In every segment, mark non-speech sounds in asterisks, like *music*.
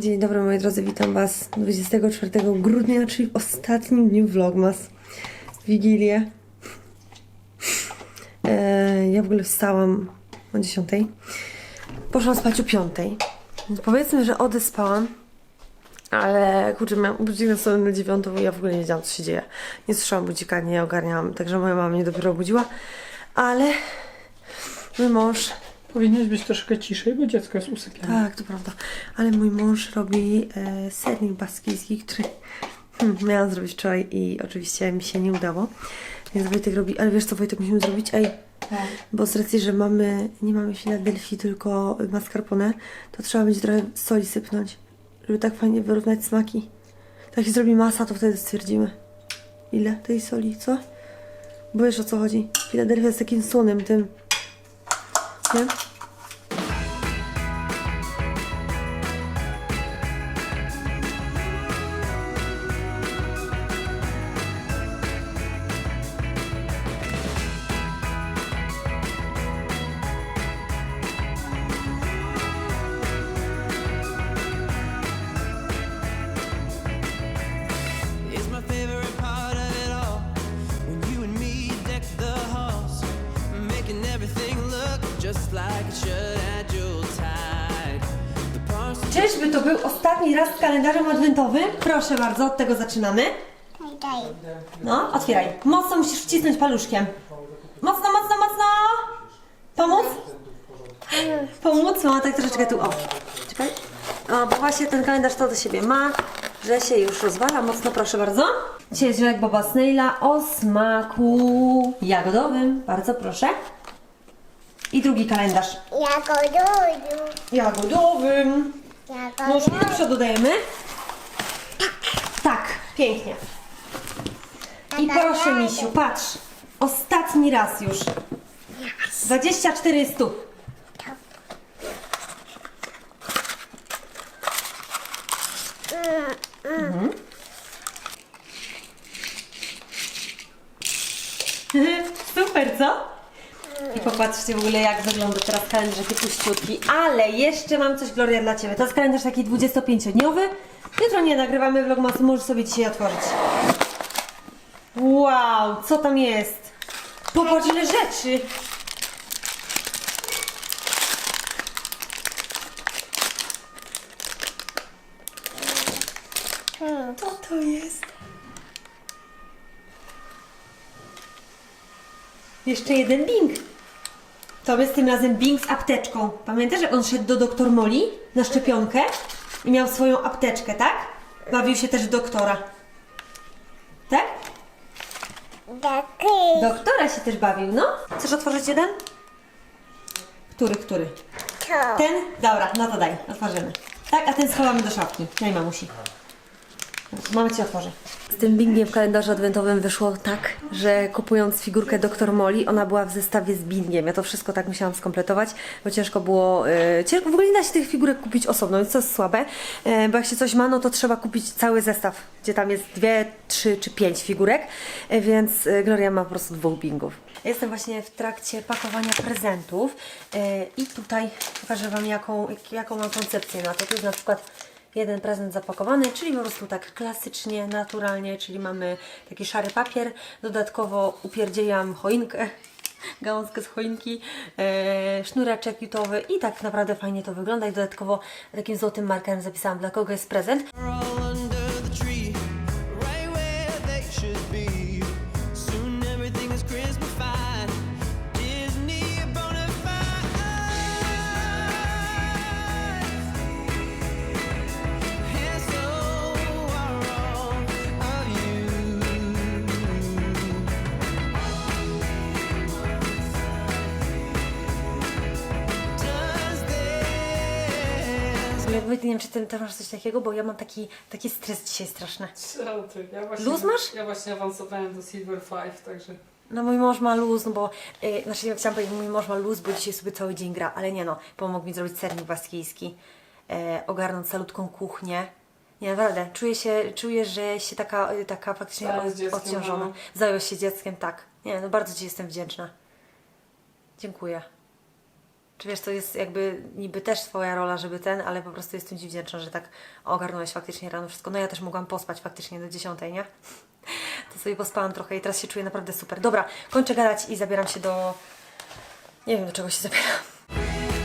Dzień dobry moi drodzy, witam Was 24 grudnia, czyli w ostatnim dniu Vlogmas. Wigilię. E, ja w ogóle wstałam o 10. Poszłam spać o 5. Więc powiedzmy, że odespałam. Ale kurczę, miałam budzik na sobie na 9 i ja w ogóle nie wiedziałam co się dzieje. Nie słyszałam budzika, nie ogarniałam, także moja mama mnie dopiero obudziła. Ale mój mąż Powinnaś być troszkę ciszej, bo dziecko jest usypiane. tak, to prawda. Ale mój mąż robi e, sernik baskijski, który hmm, miałam zrobić wczoraj i oczywiście mi się nie udało. Więc Wojtek robi, ale wiesz co Wojtek musimy zrobić? Ej, bo z racji, że mamy, nie mamy Filadelfii, tylko mascarpone, to trzeba będzie trochę soli sypnąć, żeby tak fajnie wyrównać smaki. Tak się zrobi masa, to wtedy stwierdzimy. Ile tej soli, co? Bo wiesz o co chodzi. Filadelfia jest takim słonym tym. Nie? Proszę bardzo, od tego zaczynamy. No, otwieraj. Mocno musisz wcisnąć paluszkiem. Mocno, mocno, mocno! Pomóc? Pomóc? Mama tak troszeczkę tu, o. Czekaj. O, bo właśnie ten kalendarz to do siebie ma, że się już rozwala. Mocno, proszę bardzo. Dzisiaj jest żelek Boba Snaila o smaku jagodowym. Bardzo proszę. I drugi kalendarz. Jagoduju, Jagodowym. Nóżki do jagoduju, przodu dajemy. Tak, pięknie. I proszę, Misiu, patrz. Ostatni raz już. 24 stóp. Mhm. *laughs* Super, co? I popatrzcie w ogóle jak wygląda teraz kalendarz jaki puściutki. Ale jeszcze mam coś Gloria dla Ciebie. To jest kalendarz taki 25-dniowy. Jutro nie nagrywamy vlogmasu, możesz sobie dzisiaj otworzyć. Wow, co tam jest? Popatrz ile rzeczy. Co to jest? Jeszcze jeden Bing. To jest tym razem Bing z apteczką. Pamiętasz, jak on szedł do doktor Moli na szczepionkę i miał swoją apteczkę, tak? Bawił się też w doktora. Tak? taki, Doktora się też bawił, no. Chcesz otworzyć jeden? Który, który? to, Ten? Dobra, no to daj, otworzymy. Tak, a ten schowamy do szafki. No i mamusi. Mama ci otworzy. Z tym bingiem w kalendarzu adwentowym wyszło tak, że kupując figurkę Dr. Molly, ona była w zestawie z bingiem. Ja to wszystko tak musiałam skompletować, bo ciężko było, e, ciężko w ogóle nie da się tych figurek kupić osobno, więc to jest słabe, e, bo jak się coś ma, no to trzeba kupić cały zestaw, gdzie tam jest dwie, trzy czy pięć figurek, e, więc Gloria ma po prostu dwóch bingów. Jestem właśnie w trakcie pakowania prezentów i tutaj pokażę Wam jaką, jak- jaką mam koncepcję na to. Tu jest na przykład jeden prezent zapakowany, czyli po prostu tak klasycznie, naturalnie, czyli mamy taki szary papier, dodatkowo upierdzieliłam choinkę, *laughs* gałązkę z choinki, e, sznureczek jutowy i tak naprawdę fajnie to wygląda i dodatkowo takim złotym markerem zapisałam dla kogo jest prezent. Nie wiem, czy ty też masz coś takiego, bo ja mam taki, taki stres dzisiaj straszny. Co ty? Ja właśnie, Luz masz? Ja właśnie awansowałem do Silver 5, także... No mój mąż ma luz, no bo, yy, znaczy ja chciałam powiedzieć, mój mąż ma luz, bo dzisiaj sobie cały dzień gra, ale nie no, pomógł mi zrobić sernik baskijski, e, ogarnąć salutką kuchnię. Nie, naprawdę, czuję się, czuję, że się taka, y, taka faktycznie dzieckiem, odciążona. no. Zajął się dzieckiem, tak. Nie, no bardzo Ci jestem wdzięczna. Dziękuję. Czy wiesz, to jest jakby niby też twoja rola, żeby ten, ale po prostu jestem Ci wdzięczna, że tak ogarnąłeś faktycznie rano wszystko. No ja też mogłam pospać faktycznie do dziesiątej, nie? To sobie pospałam trochę i teraz się czuję naprawdę super. Dobra, kończę gadać i zabieram się do... Nie wiem, do czego się zabieram.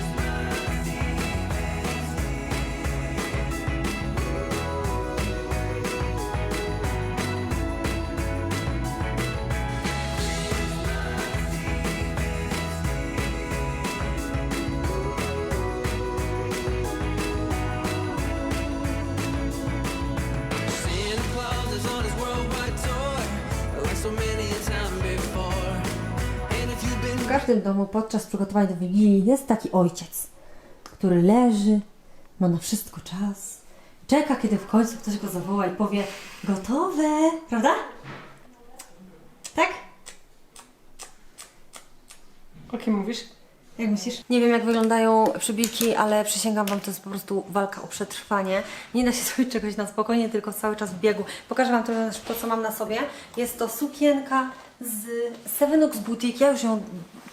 Każdym domu podczas przygotowań do Wigilii jest taki ojciec, który leży, ma na wszystko czas, czeka, kiedy w końcu ktoś go zawoła i powie gotowe, prawda? Tak? O kim mówisz? Jak myślisz? Nie wiem, jak wyglądają przybitki, ale przysięgam Wam, to jest po prostu walka o przetrwanie. Nie da się *laughs* zrobić czegoś na spokojnie, tylko cały czas w biegu. Pokażę Wam to, to co mam na sobie. Jest to sukienka z Sevenox Boutique. Ja już ją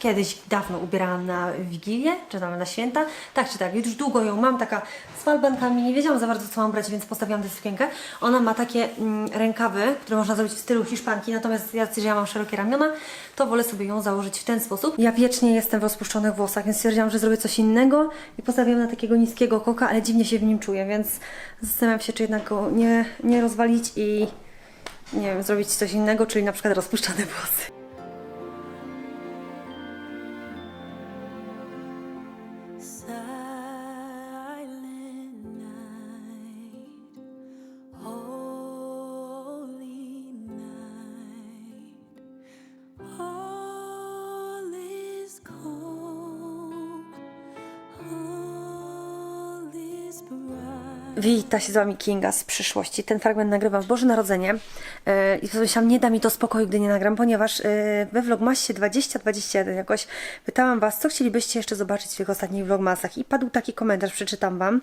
kiedyś dawno ubierałam na Wigilię, czy tam na święta. Tak czy tak, już długo ją mam, taka z falbankami. Nie wiedziałam za bardzo, co mam brać, więc postawiłam tę sukienkę. Ona ma takie mm, rękawy, które można zrobić w stylu hiszpanki, natomiast ja, że ja mam szerokie ramiona, to wolę sobie ją założyć w ten sposób. Ja wiecznie jestem w rozpuszczonych włosach, więc stwierdziłam, że zrobię coś innego i postawiłam na takiego niskiego koka, ale dziwnie się w nim czuję, więc zastanawiam się, czy jednak go nie, nie rozwalić i nie wiem, zrobić coś innego, czyli na przykład rozpuszczone włosy. Wita się z Wami Kinga z przyszłości. Ten fragment nagrywam w Boże Narodzenie yy, i pomyślałam, nie da mi to spokoju, gdy nie nagram, ponieważ yy, we Vlogmasie 2021 jakoś pytałam Was, co chcielibyście jeszcze zobaczyć w tych ostatnich Vlogmasach i padł taki komentarz, przeczytam Wam.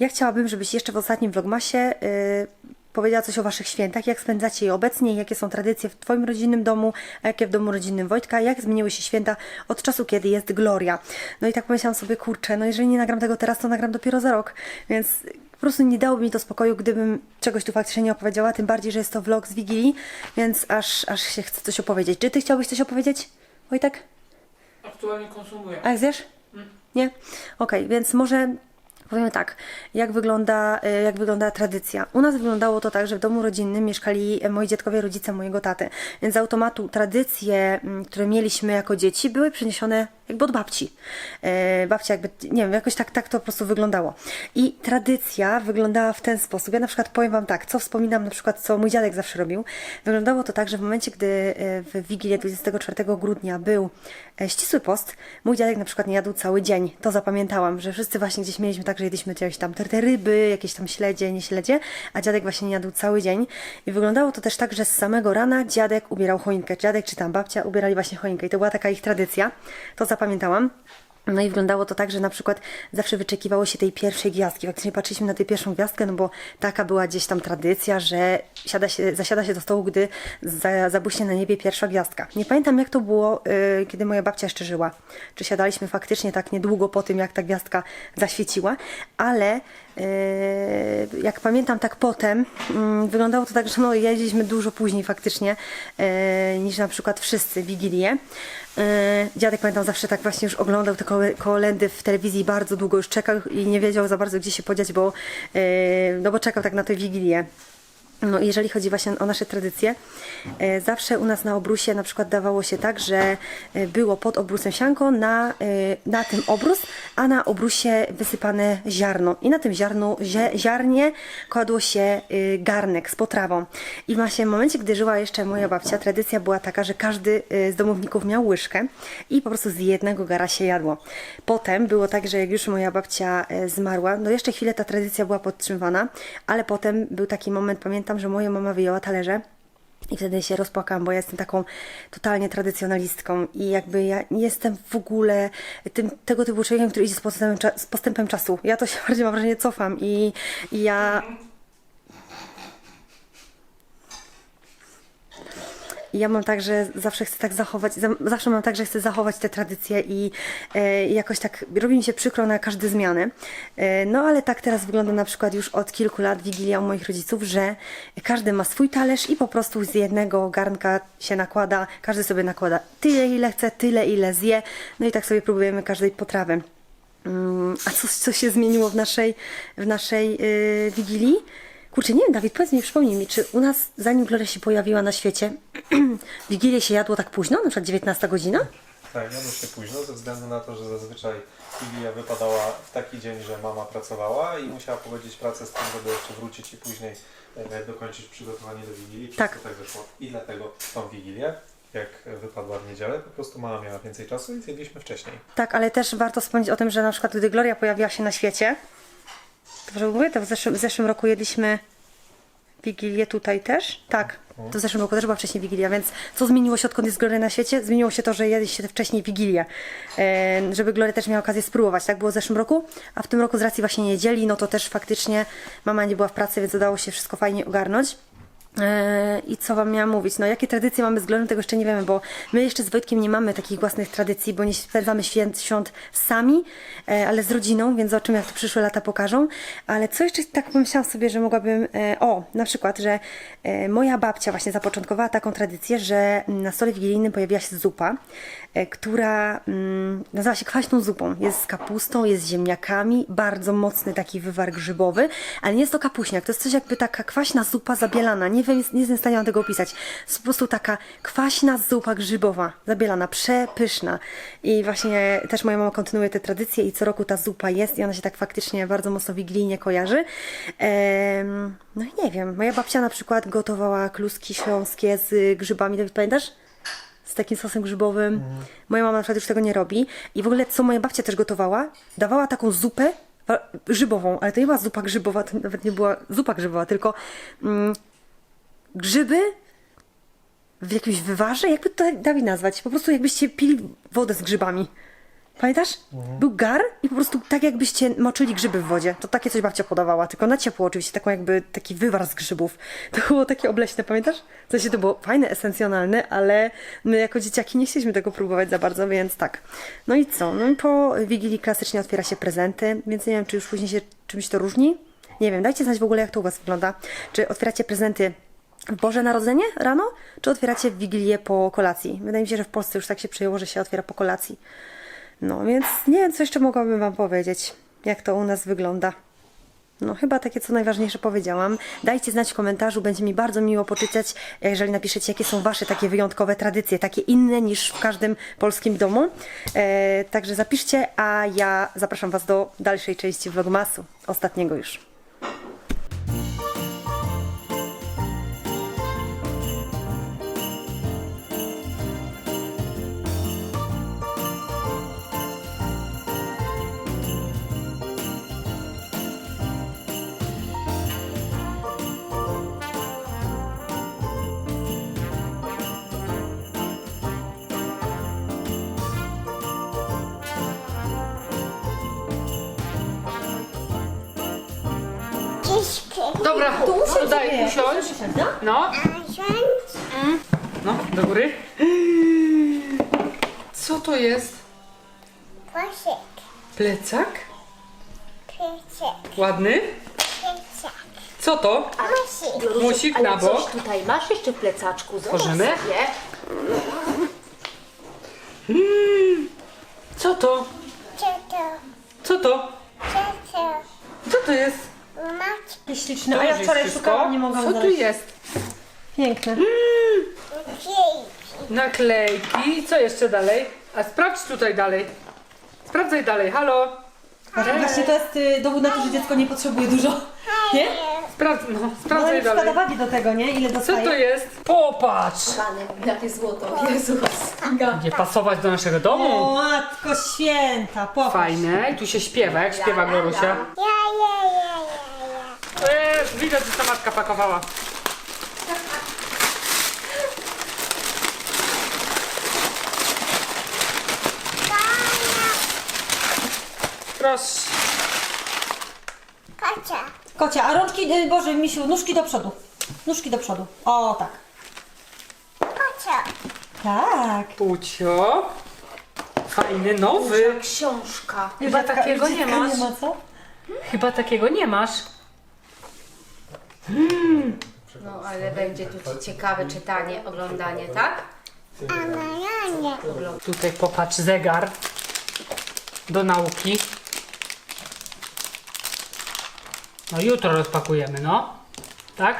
Ja chciałabym, żebyś jeszcze w ostatnim Vlogmasie yy, powiedziała coś o Waszych świętach, jak spędzacie je obecnie, jakie są tradycje w Twoim rodzinnym domu, a jakie w domu rodzinnym Wojtka, jak zmieniły się święta od czasu, kiedy jest Gloria. No i tak pomyślałam sobie, kurczę, no jeżeli nie nagram tego teraz, to nagram dopiero za rok, więc po prostu nie dałoby mi to spokoju, gdybym czegoś tu faktycznie nie opowiedziała, tym bardziej, że jest to vlog z Wigilii, więc aż, aż się chce coś opowiedzieć. Czy Ty chciałbyś coś opowiedzieć, Wojtek? Aktualnie konsumuję. A zjesz? Nie? Okej, więc może powiem tak, jak wygląda, e, jak wygląda tradycja. U nas wyglądało to tak, że w domu rodzinnym mieszkali e, moi dziadkowie, rodzice mojego taty. Więc z automatu tradycje, mm, które mieliśmy jako dzieci, były przeniesione jakby od babci. E, babcia jakby, nie wiem, jakoś tak, tak to po prostu wyglądało. I tradycja wyglądała w ten sposób. Ja na przykład powiem Wam tak, co wspominam na przykład, co mój dziadek zawsze robił. Wyglądało to tak, że w momencie, gdy e, w Wigilię 24 grudnia był e, ścisły post, mój dziadek na przykład nie jadł cały dzień. To zapamiętałam, że wszyscy właśnie gdzieś mieliśmy tak, że jedliśmy jakieś tam te, ryby, jakieś tam śledzie, nie śledzie, a dziadek właśnie nie jadł cały dzień. I wyglądało to też tak, że z samego rana dziadek ubierał choinkę. Dziadek czy tam babcia ubierali właśnie choinkę. I to była taka ich tradycja. To zapamiętałam. No i wyglądało to tak, że na przykład zawsze wyczekiwało się tej pierwszej gwiazdki. Faktycznie patrzyliśmy na tę pierwszą gwiazdkę, no bo taka była gdzieś tam tradycja, że siada się, zasiada się do stołu, gdy za, zabłyśnie na niebie pierwsza gwiazdka. Nie pamiętam jak to było, yy, kiedy moja babcia jeszcze żyła. Czy siadaliśmy faktycznie tak niedługo po tym, jak ta gwiazdka zaświeciła, ale jak pamiętam tak potem, mm, wyglądało to tak, że no, jeździliśmy dużo później faktycznie yy, niż na przykład wszyscy Wigilię. Yy, Dziadek pamiętam zawsze tak właśnie już oglądał te kole- kolendy w telewizji bardzo długo już czekał i nie wiedział za bardzo gdzie się podziać, bo, yy, no bo czekał tak na tę Wigilię. No, jeżeli chodzi właśnie o nasze tradycje, e, zawsze u nas na obrusie na przykład dawało się tak, że e, było pod obrusem sianko, na, e, na tym obrus, a na obrusie wysypane ziarno. I na tym ziarnu, ziarnie kładło się e, garnek z potrawą. I właśnie w momencie, gdy żyła jeszcze moja babcia, tradycja była taka, że każdy e, z domowników miał łyżkę i po prostu z jednego gara się jadło. Potem było tak, że jak już moja babcia zmarła, no jeszcze chwilę ta tradycja była podtrzymywana, ale potem był taki moment, pamiętam, że moja mama wyjęła talerze i wtedy się rozpłakałam, bo ja jestem taką totalnie tradycjonalistką i jakby ja nie jestem w ogóle tym, tego typu człowiekiem, który idzie z postępem, z postępem czasu. Ja to się bardziej mam wrażenie cofam i, i ja ja mam tak, że zawsze chcę tak zachować, za- zawsze mam tak, że chcę zachować te tradycje i e, jakoś tak robi mi się przykro na każde zmiany. E, no ale tak teraz wygląda na przykład już od kilku lat Wigilia u moich rodziców, że każdy ma swój talerz i po prostu z jednego garnka się nakłada, każdy sobie nakłada tyle ile chce, tyle ile zje. No i tak sobie próbujemy każdej potrawy. Mm, A co, co się zmieniło w naszej, w naszej yy, Wigilii? Kurczę, nie wiem, Dawid, powiedz mi, przypomnij mi, czy u nas, zanim Gloria się pojawiła na świecie, *clears throat* Wigilię się jadło tak późno, na przykład 19 godzina? Tak, jadło się późno ze względu na to, że zazwyczaj Wigilia wypadała w taki dzień, że mama pracowała i musiała pogodzić pracę z tym, żeby jeszcze wrócić i później e, dokończyć przygotowanie do Wigilii. Przez Tak. to tak wyszło. I dlatego tą Wigilię, jak wypadła w niedzielę, po prostu mama miała więcej czasu i zjedliśmy wcześniej. Tak, ale też warto wspomnieć o tym, że na przykład gdy Gloria pojawiła się na świecie, to że mówię, to w zeszłym, w zeszłym roku jedliśmy Wigilię tutaj też? Tak. To w zeszłym roku też była wcześniej Wigilia, więc co zmieniło się odkąd jest Gloria na świecie? Zmieniło się to, że jedli się wcześniej Wigilię, e, żeby Gloria też miała okazję spróbować. Tak było w zeszłym roku, a w tym roku z racji właśnie niedzieli, no to też faktycznie mama nie była w pracy, więc udało się wszystko fajnie ogarnąć. E, I co wam miałam mówić? No jakie tradycje mamy Glorią, tego jeszcze nie wiemy, bo my jeszcze z Wojtkiem nie mamy takich własnych tradycji, bo nie spędzamy święt, świąt sami, e, ale z rodziną, więc o czym jak to przyszłe lata pokażą. Ale co jeszcze tak pomyślałam sobie, że mogłabym, e, o, na przykład, że e, moja babcia właśnie zapoczątkowała taką tradycję, że na stole wigilijnym pojawiła się zupa, która mm, nazywa się kwaśną zupą. Jest z kapustą, jest z ziemniakami, bardzo mocny taki wywar grzybowy, ale nie jest to kapuśniak, to jest coś jakby taka kwaśna zupa zabielana. Nie nie jestem w stanie tego opisać. Jest po prostu taka kwaśna zupa grzybowa, zabielana, przepyszna. I właśnie też moja mama kontynuuje tę tradycję i co roku ta zupa jest i ona się tak faktycznie bardzo mocno wigilijnie kojarzy. Em, no i nie wiem, moja babcia na przykład gotowała kluski śląskie z grzybami, Dawid, pamiętasz? z takim sosem grzybowym. Moja mama na przykład już tego nie robi. I w ogóle, co moja babcia też gotowała, dawała taką zupę grzybową, ale to nie była zupa grzybowa, to nawet nie była zupa grzybowa, tylko mm, grzyby w jakimś wywarze, jakby to Dawid nazwać, po prostu jakbyście pili wodę z grzybami. Pamiętasz? Był gar i po prostu tak jakbyście moczyli grzyby w wodzie. To takie coś babcia podawała, tylko na ciepło oczywiście, taką jakby taki wywar z grzybów. *laughs* To było takie obleśne, pamiętasz? W sensie to było fajne, esencjonalne, ale my jako dzieciaki nie chcieliśmy tego próbować za bardzo, więc tak. No i co? No i po Wigilii klasycznie otwiera się prezenty, więc nie wiem, czy już później się czymś to różni. Nie wiem, dajcie znać w ogóle, jak to u Was wygląda. Czy otwieracie prezenty Boże Narodzenie rano, czy otwieracie Wigilię po kolacji? Wydaje mi się, że w Polsce już tak się przyjęło, że się otwiera po kolacji. No więc nie wiem, co jeszcze mogłabym Wam powiedzieć, jak to u nas wygląda. No chyba takie, co najważniejsze powiedziałam. Dajcie znać w komentarzu, będzie mi bardzo miło poczytać, jeżeli napiszecie, jakie są Wasze takie wyjątkowe tradycje, takie inne niż w każdym polskim domu. E, także zapiszcie, a ja zapraszam Was do dalszej części vlogmasu, ostatniego już. Dobra, to daj usiądź. No, A rząd? no, do góry. Co to jest? Posiek. Plecak? Piesek. Ładny? Piesek. Co to? Musik. Musik Ale na coś bok. tutaj masz jeszcze w plecaczku. Zobacz Tworzymy? sobie. Co to? Co to? Co to jest? Mać. Śliczne, a ja wczoraj szukałam, nie mogłam Co tu znaleźć. jest? Piękne. Pięć. Naklejki. Co jeszcze dalej? A sprawdź tutaj dalej. Sprawdzaj dalej, halo. Właśnie to jest y, dowód na to, że dziecko nie potrzebuje dużo. Nie? Sprawdź, no, No ale sprawdzaj nie dalej. wagi do tego, nie? Ile Co dostaje? to jest? Popatrz! Pany, jakie złoto. Jezus. Będzie pasować do naszego domu. O, matko święta, popatrz. Fajne. I tu się śpiewa, jak śpiewa Glorusia. Ja, ja, ja, ja, ja. Eee, widać, że ta matka pakowała. Proszę. Kocia. Kocia, a rączki, y, Boże, misiu, nóżki do przodu. Nóżki do przodu. O, tak. Kocia. Tak. Pucio. Fajny, nowy. Książka. Chyba takiego nie masz. Nie ma co? Chyba takiego nie masz. No ale będzie tu ciekawe czytanie, oglądanie, tak? A na ranie. Tutaj popatrz, zegar do nauki. No jutro rozpakujemy, no. Tak?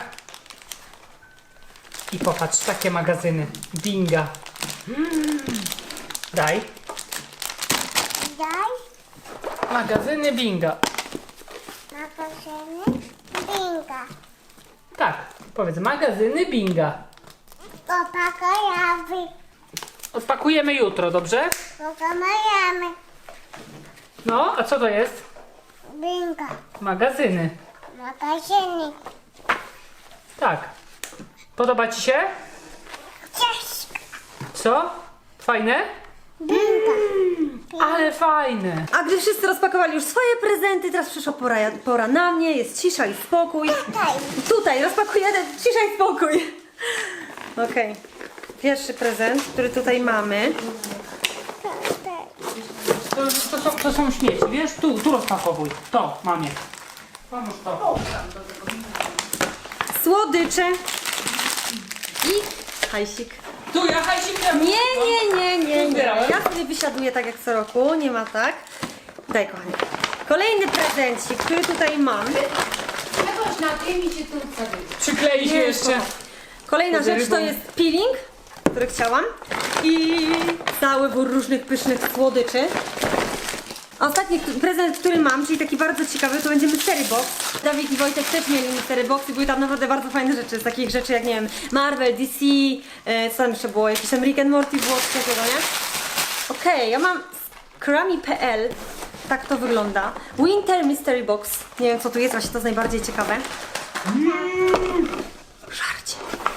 I popatrz, takie magazyny. Binga. Mm. Daj. Daj Magazyny Binga. magazyny. Binga. Tak, powiedz, magazyny Binga. Popakojawy. Odpakujemy jutro, dobrze? Pokamajamy. No, a co to jest? Binga. Magazyny. Magazyny. Tak. Podoba Ci się? Cześć. Co? Fajne? Binga. Ale fajne. A gdy wszyscy rozpakowali już swoje prezenty, teraz przyszła pora, pora na mnie, jest cisza i spokój. Tutaj. Tutaj rozpakujemy, cisza i spokój. Okej. Pierwszy prezent, który tutaj mamy. To, to, są, to są śmieci, wiesz? Tu, tu rozpakowuj. To, mamie. Pomóż to. Słodycze. I hajsik. Tu, ja hajsik. Nie, nie, nie, nie, nie. Ja sobie wysiaduję tak jak co roku, nie ma tak. Daj kochanie. Kolejny prezencik, który tutaj mam. Jakoś na tym i cię tu wsadzić. Przyklei się jeszcze. Kolejna rzecz to jest peeling, który chciałam. I cały wór różnych pysznych słodyczy. Ostatni prezent, który mam, czyli taki bardzo ciekawy, to będzie Mystery Box. Dawid i Wojtek też mieli Mystery Box i były tam naprawdę bardzo fajne rzeczy. Z takich rzeczy jak, nie wiem, Marvel, DC, e, co tam jeszcze było, jakiś tam Rick and Morty było, coś takiego, nie? Okej, ja mam Krami.pl. Tak to wygląda. Winter Mystery Box. Nie wiem co tu jest, właśnie to jest najbardziej ciekawe. Żarcie.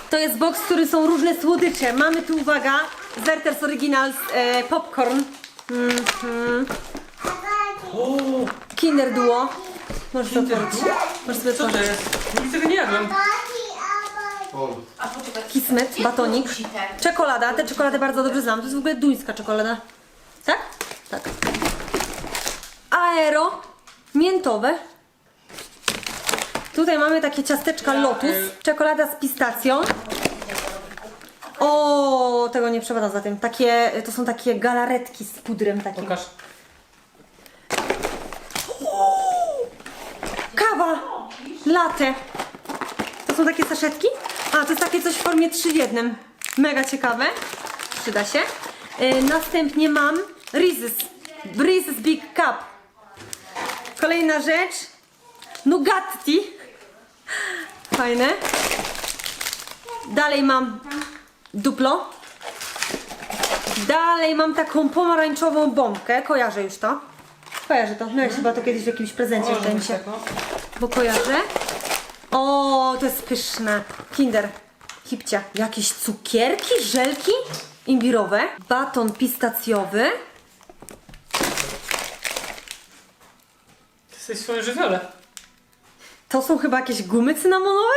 To jest box, w którym są różne słodycze. Mamy tu, uwaga, Werther's Originals e, Popcorn. Mhm. Kinder Duo. Możesz to otworzyć. Możesz sobie Co to otworzyć. jest? Nic tego nie jadłem. A poczekaj. Kismet, batonik. Czekolada. Tę czekoladę bardzo dobrze znam. To jest w ogóle duńska czekolada. Tak? Tak. Aero. Miętowe. Tutaj mamy takie ciasteczka Lotus. Czekolada z pistacją. O, tego nie przepadam za tym. Takie, to są takie galaretki z pudrem takim. Pokaż. Latte. To są takie saszetki? A, to jest takie coś w formie 3 w jednym. Mega ciekawe. Przyda się. Yy, następnie mam Reese's. Reese's Big Cup. Kolejna rzecz. Nugatti. Fajne. Dalej mam duplo. Dalej mam taką pomarańczową bombkę. Kojarzę już to. Kojarzę to. Miałeś chyba to kiedyś w jakimś prezencie, wydaje mi się. Bo kojarzę. O, to jest pyszne. Kinder. Hipcia. Jakieś cukierki, żelki imbirowe. Baton pistacjowy. Ty jesteś swoje żywiole. To są chyba jakieś gumy cynamonowe?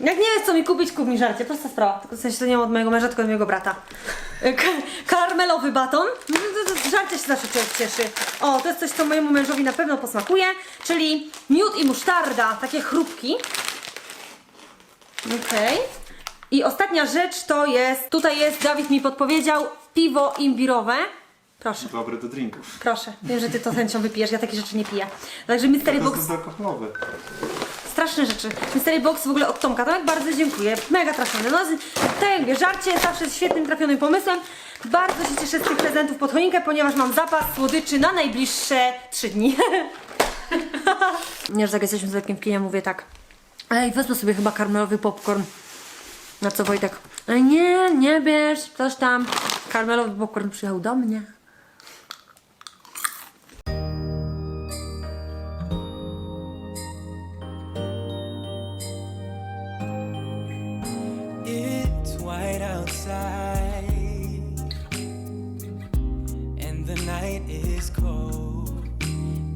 Jak nie wiesz co mi kupić, kup mi żarcie. Prosta sprawa. Tylko w sensie to nie od mojego męża, tylko od mojego brata. Karmelowy baton. To- to- to Żarcie się zawsze człowiek cieszy. O, to jest coś, co mojemu mężowi na pewno posmakuje. Czyli miód i musztarda. Takie chrupki. Okej. I ostatnia rzecz to jest, tutaj jest, Dawid mi podpowiedział, piwo imbirowe. Proszę, Dobre do drinków. proszę. Wiem, że ty to chęcią wypijesz, ja takie rzeczy nie piję. Także Mystery Box bezalkoholowe. Straszne rzeczy. Mystery Box w ogóle od Tomka. Tomek bardzo dziękuję. Mega trafiony. No, tak jak żarcie zawsze jest świetnym, trafionym pomysłem. Bardzo się cieszę z tych prezentów pod choinkę, ponieważ mam zapas słodyczy na najbliższe trzy dni. *laughs* nie, że tak jesteśmy z Wojtkiem w kinie, mówię tak. Ej, wezmę sobie chyba karmelowy popcorn. Na co Wojtek? Ej, nie, nie bierz, coś tam. Karmelowy popcorn przyjechał do mnie. Outside, and the night is cold.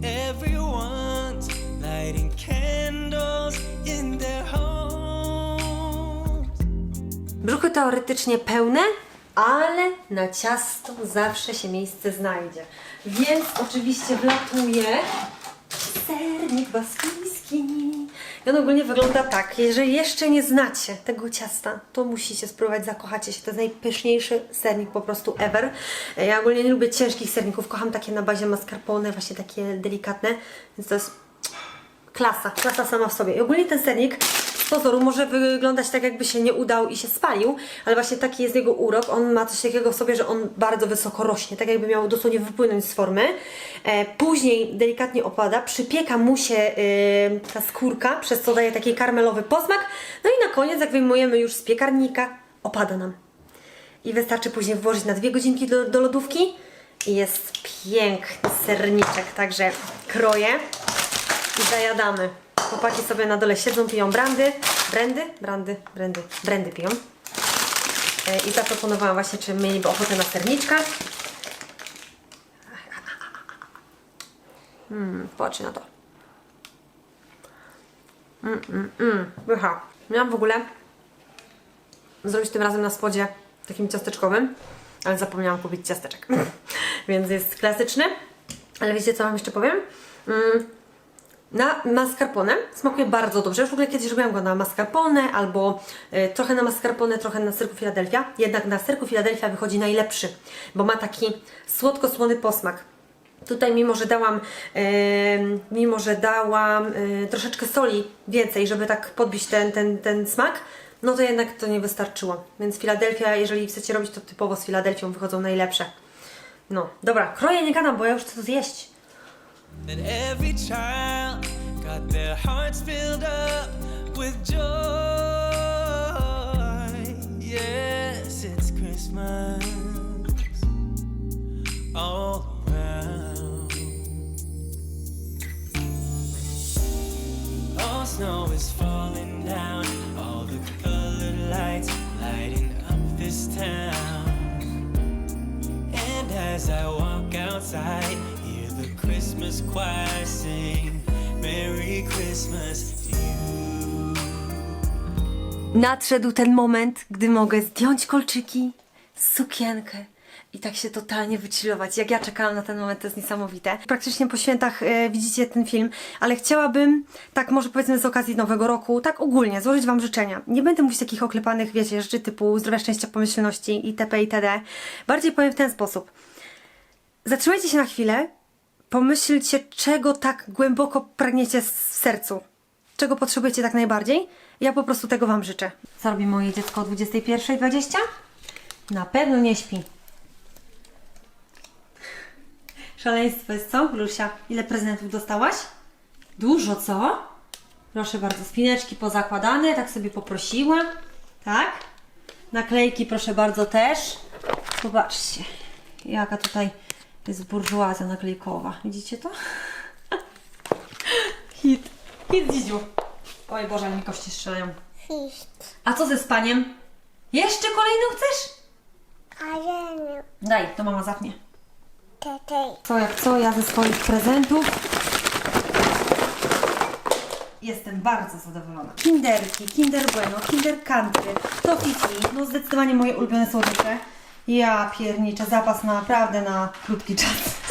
Everyone's lighting candles in their homes. Brzuch tylko teoretycznie pełne, ale na ciasto zawsze się miejsce znajdzie. Więc oczywiście wlatuje sernik baskijski. I on ogólnie wygląda tak. Jeżeli jeszcze nie znacie tego ciasta, to musicie spróbować, zakochacie się. To jest najpyszniejszy sernik po prostu ever. Ja ogólnie nie lubię ciężkich serników, kocham takie na bazie mascarpone, właśnie takie delikatne, więc to jest klasa, klasa sama w sobie. I ogólnie ten sernik pozoru może wyglądać tak, jakby się nie udał i się spalił, ale właśnie taki jest jego urok. On ma coś takiego w sobie, że on bardzo wysoko rośnie, tak jakby miał dosłownie wypłynąć z formy. E, później delikatnie opada, przypieka mu się e, ta skórka, przez co daje taki karmelowy posmak. No i na koniec, jak wyjmujemy już z piekarnika, opada nam. I wystarczy później włożyć na dwie godzinki do, do lodówki i jest piękny serniczek, także kroję i zajadamy. Chłopaki sobie na dole siedzą, piją brandy, brandy, brandy, brandy, brandy piją. E, I zaproponowałam właśnie, czy mieliby ochotę na serniczka. Mmm, patrzcie na to. Mmm, mmm, mmm. Miałam w ogóle zrobić tym razem na spodzie takim ciasteczkowym, ale zapomniałam kupić ciasteczek. *laughs* Więc jest klasyczny. Ale wiecie co Wam jeszcze powiem? Mm, na mascarpone smakuje bardzo dobrze. Już w ogóle kiedyś robiłam go na mascarpone albo e, trochę na mascarpone, trochę na serku Philadelphia. Jednak na serku Philadelphia wychodzi najlepszy, bo ma taki słodko-słony posmak. Tutaj mimo, że dałam, e, mimo, że dałam e, troszeczkę soli więcej, żeby tak podbić ten, ten, ten smak, no to jednak to nie wystarczyło. Więc Philadelphia, jeżeli chcecie robić to typowo z Filadelfią, wychodzą najlepsze. No, dobra, kroję, nie gadam, bo ja już chcę to zjeść. That every child got their hearts filled up with joy. Yes, it's Christmas all around. All snow is falling down, all the colored lights lighting up this town. And as I walk outside, Christmas choir sing, Merry Christmas to you. Nadszedł ten moment, gdy mogę zdjąć kolczyki, sukienkę i tak się totalnie wychillować. Jak ja czekałam na ten moment, to jest niesamowite. Praktycznie po świętach e, widzicie ten film, ale chciałabym, tak może powiedzmy z okazji Nowego Roku, tak ogólnie, złożyć Wam życzenia. Nie będę mówić takich oklepanych, wiecie, rzeczy typu zdrowia, szczęścia, pomyślności itp. itd. Bardziej powiem w ten sposób. Zatrzymajcie się na chwilę, pomyślcie, czego tak głęboko pragniecie w sercu. Czego potrzebujecie tak najbardziej? Ja po prostu tego Wam życzę. Co robi moje dziecko o 21.20? Na pewno nie śpi. Szaleństwo jest co, Lusia? Ile prezentów dostałaś? Dużo, co? Proszę bardzo, spineczki pozakładane, tak sobie poprosiła. Tak? Naklejki proszę bardzo też. Zobaczcie, jaka tutaj jest burżuazja naklejkowa. Widzicie to? *laughs* Hit. Hit, Dzidziu. Oj Boże, mi kości strzelają. A co ze spaniem? Jeszcze kolejną chcesz? A ja nie. Daj, to mama zapnie. Tetej. Co jak co, ja ze swoich prezentów jestem bardzo zadowolona. Kinderki, Kinder Bueno, Kinder Country, Toffifee, no zdecydowanie moje ulubione słodycze. Ja pierniczę, zapas na naprawdę na krótki czas.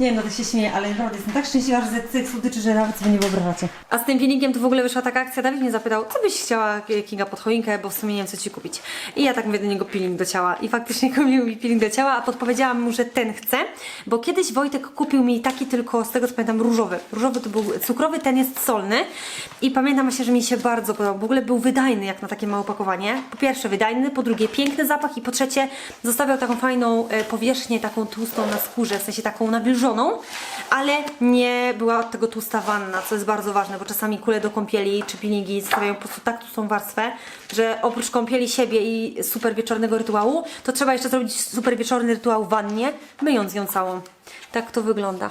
Nie wiem, no to się śmieję, ale naprawdę jestem tak szczęśliwa, że z tych słodyczy, że nawet sobie nie wyobrażacie. A z tym pilnikiem to w ogóle wyszła taka akcja. Dawid mnie zapytał, co byś chciała Kinga pod choinkę, bo w sumie nie wiem, co Ci kupić. I ja tak mówię do niego peeling do ciała. I faktycznie *laughs* kupił mi peeling do ciała, a podpowiedziałam mu, że ten chce, bo kiedyś Wojtek kupił mi taki tylko, z tego co pamiętam, różowy. Różowy to był cukrowy, ten jest solny. I pamiętam właśnie, że mi się bardzo podobał. W ogóle był wydajny jak na takie małe opakowanie. Po pierwsze wydajny, po drugie piękny zapach i po trzecie zostawiał taką fajną e, powierzchnię, taką tłustą na skórze, w sensie taką nawilżoną, ale nie była od tego tłusta wanna, co jest bardzo ważne, bo czasami kule do kąpieli czy peelingi zostawiają po prostu tak tłustą warstwę, że oprócz kąpieli siebie i super wieczornego rytuału, to trzeba jeszcze zrobić super wieczorny rytuał w wannie, myjąc ją całą. Tak to wygląda.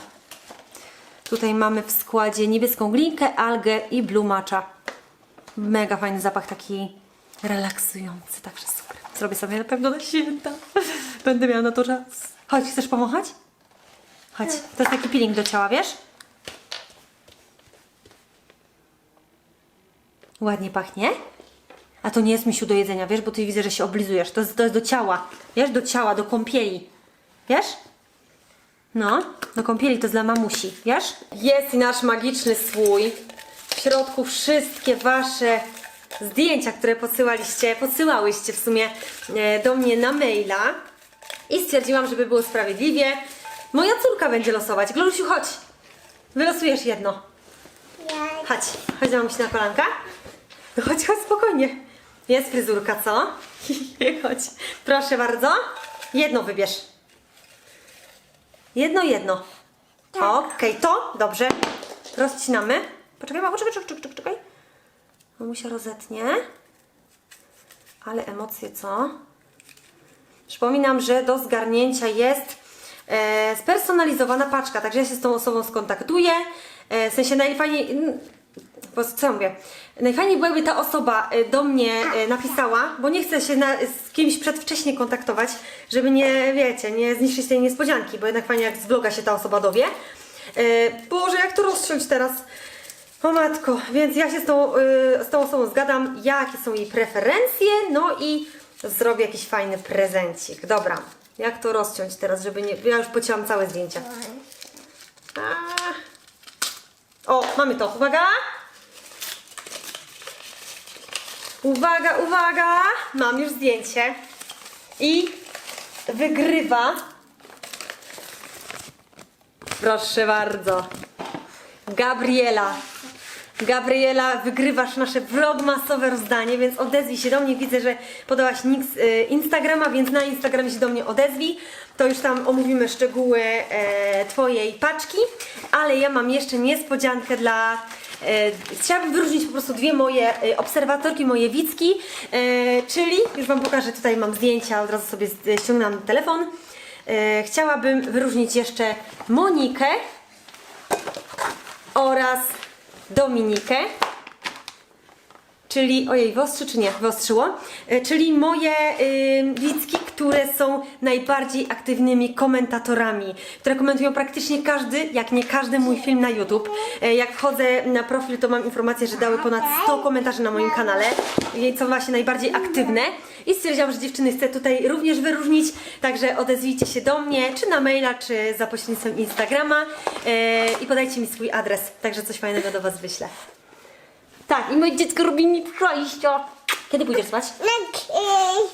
Tutaj mamy w składzie niebieską glinkę, algę i blue matcha. Mega fajny zapach, taki relaksujący, także super. Zrobię sobie na pewno na święta. *laughs* Będę miała na to czas. Chodź, chcesz pomachać? Chodź, to jest taki peeling do ciała, wiesz? Ładnie pachnie. A to nie jest misiu do jedzenia, wiesz, bo ty widzę, że się oblizujesz. To jest, to jest do ciała, wiesz, do ciała, do kąpieli. Wiesz? No, do kąpieli to jest dla mamusi, wiesz? Jest i nasz magiczny słój. W środku wszystkie wasze zdjęcia, które podsyłaliście, podsyłałyście w sumie e, do mnie na maila. I stwierdziłam, żeby było sprawiedliwie. Moja córka będzie losować. Glolusiu, chodź. Wylosujesz jedno. Chodź, chodź mamusi na kolanka. No chodź, chodź spokojnie. Jest fryzurka, co? *laughs* chodź. Proszę bardzo. Jedno wybierz. Jedno, jedno. Okej, to? Dobrze. Rozcinamy. Poczekaj, mamo, czekaj, czekaj, czekaj, czekaj. Mamusia rozetnie. Ale emocje, co? Przypominam, że do zgarnięcia jest e, spersonalizowana paczka, także ja się z tą osobą skontaktuję. E, w sensie najfajniej. Po co ja mówię? Najfajniej byłoby ta osoba e, do mnie e, napisała, bo nie chcę się na, z kimś przedwcześnie kontaktować, żeby nie, wiecie, nie zniszczyć tej niespodzianki, bo jednak fajnie jak z vloga się ta osoba dowie. E, Boże, jak to rozciąć teraz? O matko, więc ja się z tą, y, z tą osobą zgadam, jakie są jej preferencje, no i zrobię jakiś fajny prezencik. Dobra, jak to rozciąć teraz, żeby nie... Ja już pocięłam całe zdjęcia. O, mamy to, uwaga! Uwaga, uwaga! Mam już zdjęcie. I wygrywa... Proszę bardzo. Gabriela. Gabriela, wygrywasz nasze vlogmasowe rozdanie, więc odezwij się do mnie. Widzę, że podałaś nick y, Instagrama, więc na Instagramie się do mnie odezwij. To już tam omówimy szczegóły e, Twojej paczki, ale ja mam jeszcze niespodziankę dla... E, chciałabym wyróżnić po prostu dwie moje e, obserwatorki, moje widzki, e, czyli, już Wam pokażę, tutaj mam zdjęcia, od razu sobie ściągnęłam telefon. E, chciałabym wyróżnić jeszcze Monikę, oraz Dominikę, czyli, ojej, wyostrzy czy nie? Wyostrzyło. E, Czyli moje y, widzki, które są najbardziej aktywnymi komentatorami, które komentują praktycznie każdy, jak nie każdy mój film na YouTube. E, Jak wchodzę na profil, to mam informację, że dały ponad 100 komentarzy na moim kanale, są właśnie najbardziej aktywne. I stwierdziłam, że dziewczyny chcę tutaj również wyróżnić, także odezwijcie się do mnie, czy na maila, czy za pośrednictwem Instagrama e, i podajcie mi swój adres, także coś fajnego do Was wyślę. Tak, i moje dziecko robi mi przejścia. Kiedy pójdziesz spać? Naklej.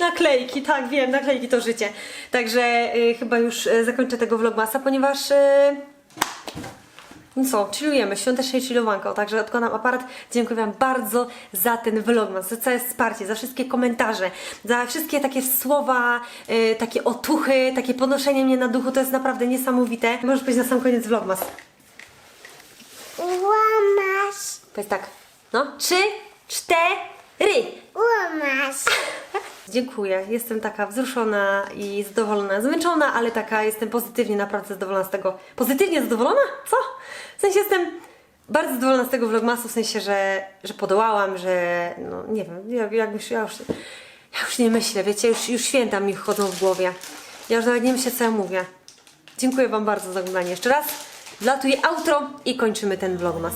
Naklejki, tak wiem, naklejki to życie. Także y, chyba już y, zakończę tego vlogmasa, ponieważ... Y, no co, chillujemy, świątecznie chillowanko, także odkładam aparat. Dziękuję Wam bardzo za ten vlogmas, za całe wsparcie, za wszystkie komentarze, za wszystkie takie słowa, y, takie otuchy, takie podnoszenie mnie na duchu, to jest naprawdę niesamowite. Możesz być na sam koniec vlogmas. Łamasz. Powiedz tak, no, trzy, cztery. Łamasz. *laughs* Dziękuję. Jestem taka wzruszona i zadowolona. Zmęczona, ale taka jestem pozytywnie naprawdę zadowolona z tego. Pozytywnie zadowolona? Co? W sensie jestem bardzo zadowolona z tego vlogmasu, w sensie, że, że podołałam, że no nie wiem, ja, jak już, ja, już, ja już nie myślę, wiecie, już, już święta mi chodzą w głowie. Ja już nawet nie myślę, co ja mówię. Dziękuję Wam bardzo za oglądanie. Jeszcze raz. Wlatuję outro i kończymy ten vlogmas.